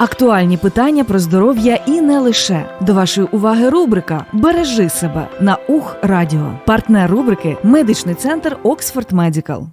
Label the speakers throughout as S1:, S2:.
S1: Актуальні питання про здоров'я і не лише до вашої уваги. Рубрика Бережи себе на Ух Радіо. Партнер рубрики Медичний центр Оксфорд Медікал.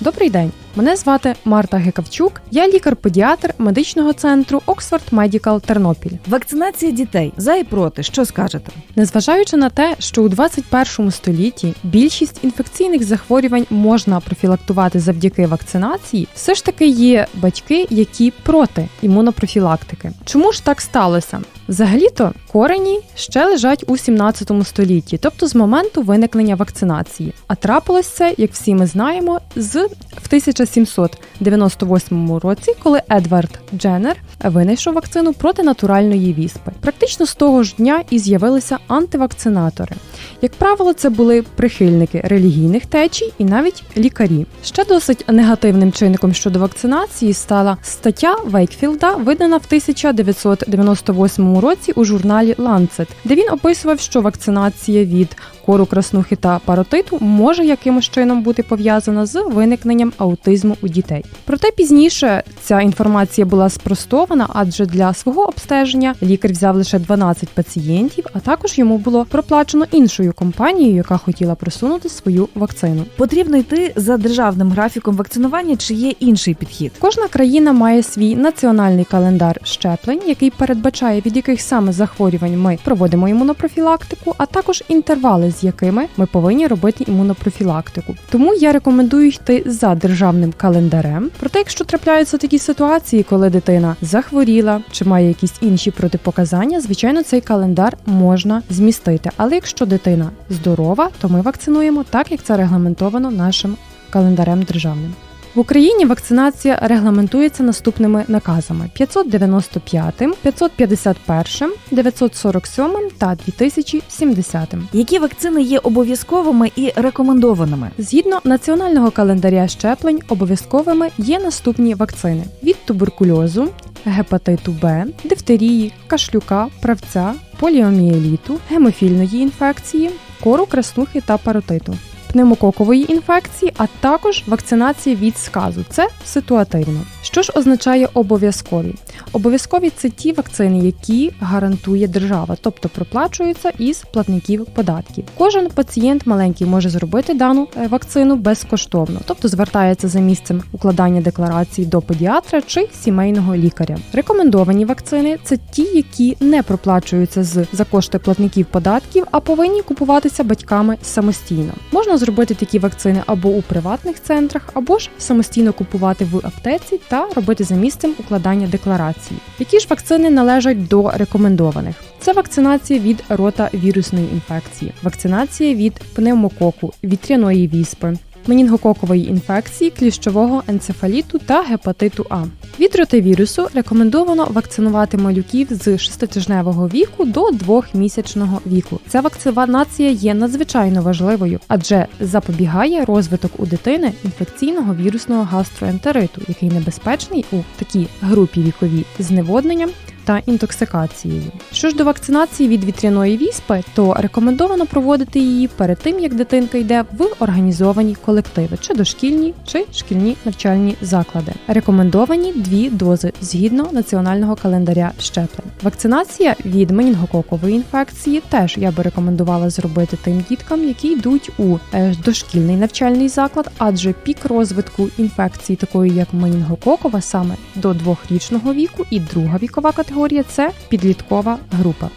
S2: Добрий день. Мене звати Марта Гекавчук. Я лікар-педіатр медичного центру Оксфорд Медікал Тернопіль.
S1: Вакцинація дітей за і проти. Що скажете?
S2: Незважаючи на те, що у 21 столітті більшість інфекційних захворювань можна профілактувати завдяки вакцинації, все ж таки є батьки, які проти імунопрофілактики. Чому ж так сталося? Взагалі-то корені ще лежать у 17 столітті, тобто з моменту виникнення вакцинації. А трапилось це, як всі ми знаємо, з в 700. 1798 році, коли Едвард Дженнер винайшов вакцину проти натуральної віспи. Практично з того ж дня і з'явилися антивакцинатори. Як правило, це були прихильники релігійних течій і навіть лікарі. Ще досить негативним чинником щодо вакцинації стала стаття Вейкфілда, видана в 1998 році у журналі Lancet, де він описував, що вакцинація від кору краснухи та паротиту може якимось чином бути пов'язана з виникненням аутизму у дітей. Проте пізніше ця інформація була спростована, адже для свого обстеження лікар взяв лише 12 пацієнтів, а також йому було проплачено іншою компанією, яка хотіла просунути свою вакцину.
S1: Потрібно йти за державним графіком вакцинування чи є інший підхід?
S2: Кожна країна має свій національний календар щеплень, який передбачає від яких саме захворювань ми проводимо імунопрофілактику, а також інтервали, з якими ми повинні робити імунопрофілактику. Тому я рекомендую йти за державним календарем. Проте, якщо трапляються такі ситуації, коли дитина захворіла чи має якісь інші протипоказання, звичайно, цей календар можна змістити. Але якщо дитина здорова, то ми вакцинуємо так, як це регламентовано нашим календарем державним. В Україні вакцинація регламентується наступними наказами: 595, 551, 947 та 2070.
S1: Які вакцини є обов'язковими і рекомендованими?
S2: Згідно національного календаря щеплень, обов'язковими є наступні вакцини: від туберкульозу, гепатиту Б, дифтерії, кашлюка, правця, поліомієліту, гемофільної інфекції, кору, краснухи та паротиту. Пневмококової інфекції, а також вакцинації від сказу. Це ситуативно. Що ж означає обов'язкові? Обов'язкові це ті вакцини, які гарантує держава, тобто проплачуються із платників податків. Кожен пацієнт маленький може зробити дану е, вакцину безкоштовно, тобто звертається за місцем укладання декларації до педіатра чи сімейного лікаря. Рекомендовані вакцини це ті, які не проплачуються з за кошти платників податків, а повинні купуватися батьками самостійно. Можна зробити такі вакцини або у приватних центрах, або ж самостійно купувати в аптеці та робити за місцем укладання декларації. Які ж вакцини належать до рекомендованих? Це вакцинація від рота вірусної інфекції, вакцинація від пневмококу, вітряної віспи, менінгококової інфекції, кліщового енцефаліту та гепатиту А. Від ротавірусу рекомендовано вакцинувати малюків з 6-тижневого віку до 2-місячного віку. Ця вакцинація є надзвичайно важливою, адже запобігає розвиток у дитини інфекційного вірусного гастроентериту, який небезпечний у такій групі віковій зневодненням та інтоксикацією. Що ж до вакцинації від вітряної віспи, то рекомендовано проводити її перед тим, як дитинка йде в організовані колективи, чи дошкільні, чи шкільні навчальні заклади. Рекомендовані дві дози згідно національного календаря щеплень. Вакцинація від менінгококової інфекції теж я би рекомендувала зробити тим діткам, які йдуть у е, дошкільний навчальний заклад, адже пік розвитку інфекції, такої як менінгококова, саме до двохрічного віку, і друга вікова категорія це підліткова група.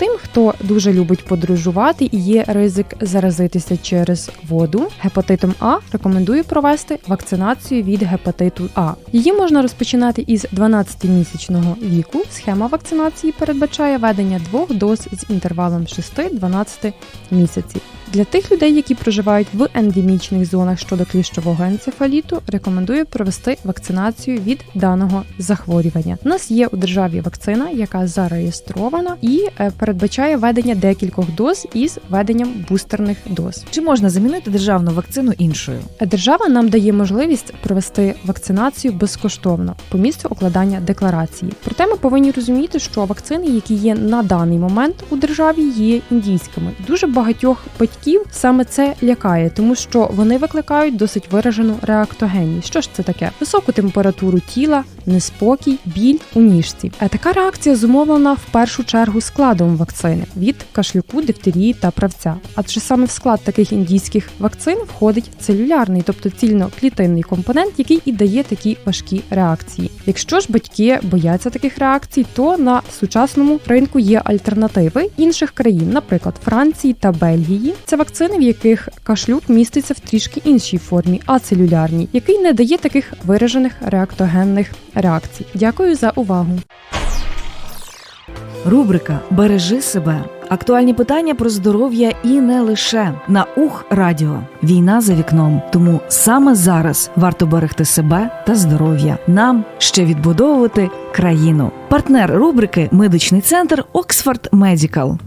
S2: Тим, хто дуже любить подорожувати і є ризик заразитися через воду, гепатитом А рекомендую провести вакцинацію від гепатиту А. Її можна розпочинати із 12-місячного віку. Схема вакцинації передбачає ведення двох доз з інтервалом 6-12 місяців. Для тих людей, які проживають в ендемічних зонах щодо кліщового енцефаліту, рекомендую провести вакцинацію від даного захворювання. У нас є у державі вакцина, яка зареєстрована і е, передбачає ведення декількох доз із веденням бустерних доз.
S1: Чи можна замінити державну вакцину іншою?
S2: Держава нам дає можливість провести вакцинацію безкоштовно по місцю укладання декларації. Проте ми повинні розуміти, що вакцини, які є на даний момент у державі, є індійськими. Дуже багатьох батьків батьків саме це лякає, тому що вони викликають досить виражену реактогенність. Що ж це таке? Високу температуру тіла, неспокій, біль у ніжці. А така реакція зумовлена в першу чергу складом вакцини від кашлюку, дифтерії та правця. Адже саме в склад таких індійських вакцин входить целюлярний, тобто цільноклітинний компонент, який і дає такі важкі реакції. Якщо ж батьки бояться таких реакцій, то на сучасному ринку є альтернативи інших країн, наприклад, Франції та Бельгії. Це вакцини, в яких кашлюк міститься в трішки іншій формі, ацелюлярній, який не дає таких виражених реактогенних реакцій. Дякую за увагу.
S1: Рубрика Бережи себе. Актуальні питання про здоров'я і не лише на Ух Радіо. Війна за вікном. Тому саме зараз варто берегти себе та здоров'я. Нам ще відбудовувати країну. Партнер рубрики Медичний центр Оксфорд Медікал.